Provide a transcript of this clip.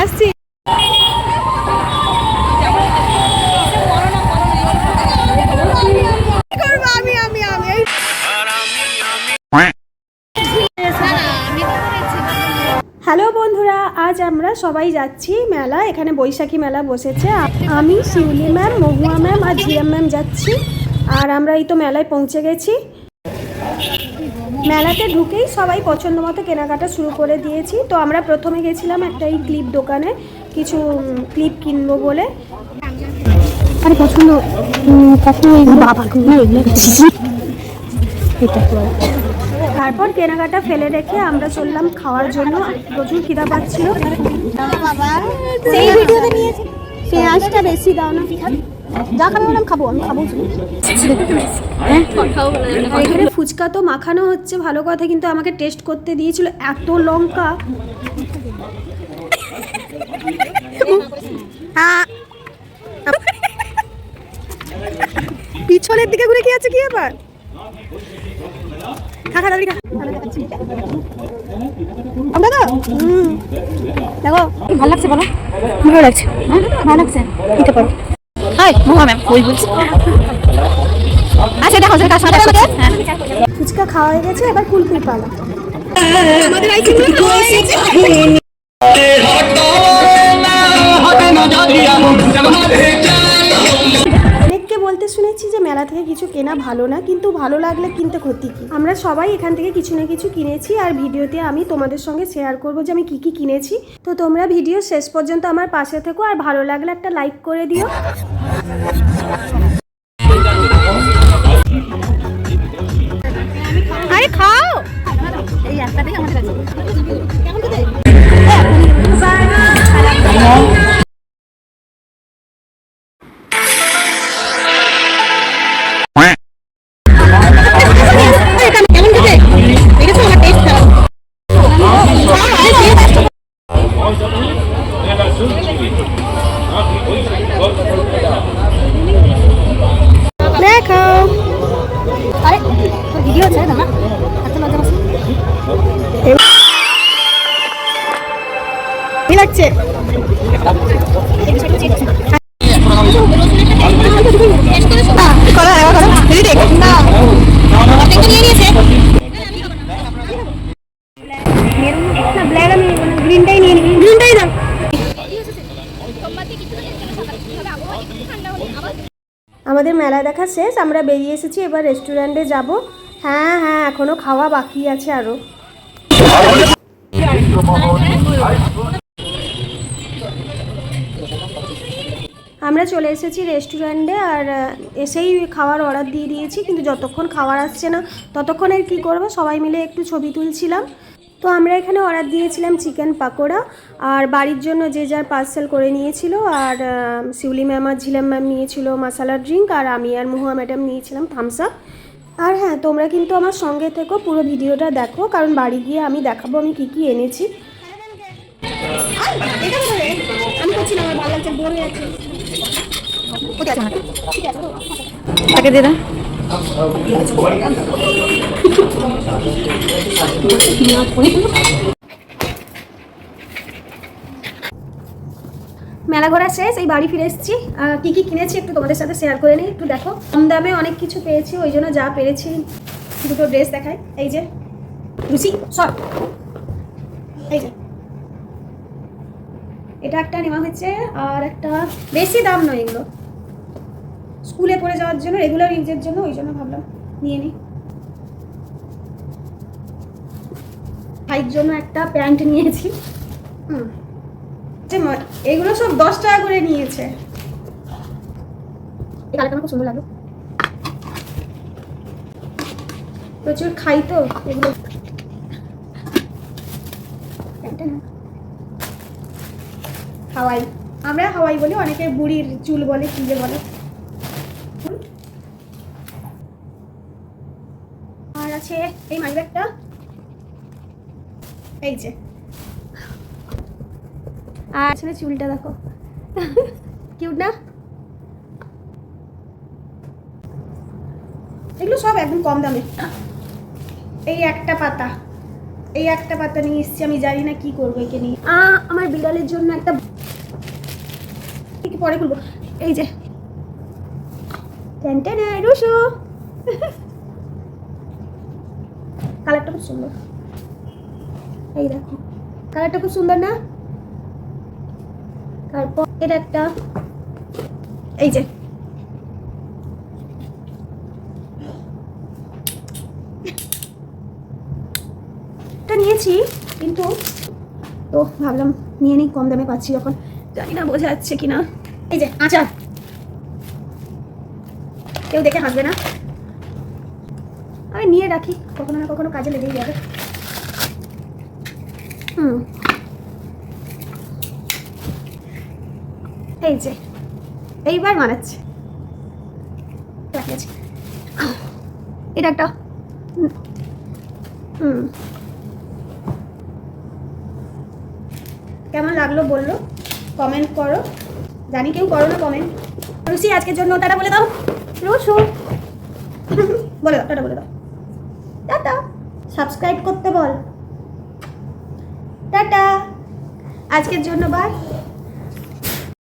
আসছি। হ্যালো বন্ধুরা, আজ আমরা সবাই যাচ্ছি মেলা। এখানে বৈশাখী মেলা বসেছে। আমি, শিউলি ম্যাম, মহুয়া ম্যাম আর জিএম ম্যাম যাচ্ছি। আর আমরা এই তো মেলায় পৌঁছে গেছি। মেলাতে ঢুকেই সবাই পছন্দ মতো কেনাকাটা শুরু করে দিয়েছি। তো আমরা প্রথমে গেছিলাম একটা এই ক্লিপ দোকানে কিছু ক্লিপ কিনবো বলে। আরে পছন্দ তারপর কেনাকাটা ফেলে রেখে আমরা চললাম খাওয়ার জন্য। প্রচুর খিদা পাচ্ছিল। সেই ভিডিওতে নিয়েছি। পেঁয়াজটা বেশি দাও না। যা খাব বললাম খাব, আমি খাব। আর এখানে ফুচকা তো মাখানো হচ্ছে, ভালো কথা, কিন্তু আমাকে টেস্ট করতে দিয়েছিল এত লঙ্কা। পিছনের দিকে ঘুরে কি আছে কি ব্যাপার খা দেখো। ভালো লাগছে বলো? ভালো লাগছে। হ্যাঁ? ভালো লাগছে। দিতে পারো হাই মোহা ম্যাম ওই বলছি। আচ্ছা দেখো সেটা সাদা আমাকে হ্যাঁ। ফুচকা খাওয়া হয়ে গেছে এবার কুলকুল পালা। অনেককে বলতে শুনেছি যে মেলা থেকে কিছু কেনা ভালো না, কিন্তু ভালো লাগলে কিনতে ক্ষতি কি? আমরা সবাই এখান থেকে কিছু না কিছু কিনেছি আর ভিডিওতে আমি তোমাদের সঙ্গে শেয়ার করব যে আমি কি কি কিনেছি। তো তোমরা ভিডিও শেষ পর্যন্ত আমার পাশে থেকো আর ভালো লাগলে একটা লাইক করে দিও। আমাদের মেলা দেখা শেষ, আমরা বেরিয়ে এসেছি, এবার রেস্টুরেন্টে যাব। হ্যাঁ হ্যাঁ এখনও খাওয়া বাকি আছে আরও। আমরা চলে এসেছি রেস্টুরেন্টে আর এসেই খাওয়ার অর্ডার দিয়ে দিয়েছি, কিন্তু যতক্ষণ খাবার আসছে না, ততক্ষণ আর কী করব? সবাই মিলে একটু ছবি তুলছিলাম। তো আমরা এখানে অর্ডার দিয়েছিলাম চিকেন পাকোড়া আর বাড়ির জন্য যে যার পার্সেল করে নিয়েছিল আর শিউলি ম্যাম আর ঝিলাম ম্যাম নিয়েছিল মশালা ড্রিঙ্ক আর আমি আর মহুয়া ম্যাডাম নিয়েছিলাম থামস আপ আর হ্যাঁ তোমরা কিন্তু আমার সঙ্গে থেকো, পুরো ভিডিওটা দেখো, কারণ বাড়ি গিয়ে আমি দেখাবো আমি কী কী এনেছি। আমি করছি না আমার ভালো লাগছে কোথায় আছে। তাকে দিয়ে দাও। মেলা ঘোরা শেষ, এই বাড়ি ফিরে এসেছি। কি কি কিনেছি একটু তোমাদের সাথে শেয়ার করে নিই। একটু দেখো, কম দামে অনেক কিছু পেয়েছি, ওই জন্য যা পেরেছি, দুটো ড্রেস দেখাই। এই যে লুচি সব এই যে। এটা একটা নেওয়া হয়েছে, আর একটা বেশি দাম নয় এগুলো। স্কুলে পড়ে যাওয়ার জন্য রেগুলার ইউজের জন্য ওই জন্য ভাবলাম নিয়ে নিই। ভাইয়ের জন্য একটা প্যান্ট নিয়েছি। হুম। এগুলো সব দশ টাকা করে নিয়েছে। এই কালারটা আমার খুব সুন্দর লাগল। প্রচুর খাই তো এগুলো। হাওয়াই। আমরা হাওয়াই বলি অনেকে বুড়ির চুল বলে কি যে বলে। আর আছে এই মানি ব্যাগটা এই যে। আর আসলে চুলটা দেখো। কিউট না? এগুলো সব একদম কম দামে। এই একটা পাতা। এই একটা পাতা নিয়ে এসেছি, আমি জানি না কি করব একে নিয়ে। আমার বিড়ালের জন্য একটা একটু পরে খুলবো। এই যে। টেনটেনে রুশু কালারটা খুব সুন্দর। এই দেখো। কালারটা খুব সুন্দর না? তারপর এটা একটা। এই যে। নিয়েছি, কিন্তু তো ভাবলাম নিয়ে নিই, কম দামে পাচ্ছি যখন। জানি না বোঝা যাচ্ছে কিনা। এই যে, আচার। কেউ দেখে হাসবে না। আমি নিয়ে রাখি, কখনো না কখনো কাজে লেগেই যাবে। হুম। এই যে, এইবার মানাচ্ছে। এটা একটা। হুম। কেমন লাগল বলল? কমেন্ট করো। জানি কেউ করো না কমেন্ট। রুসি আজকের জন্য টাটা বলে দাও। রুসু বলে দাও টাটা বলে দাও। টাটা। সাবস্ক্রাইব করতে বল। টাটা। আজকের জন্য বাই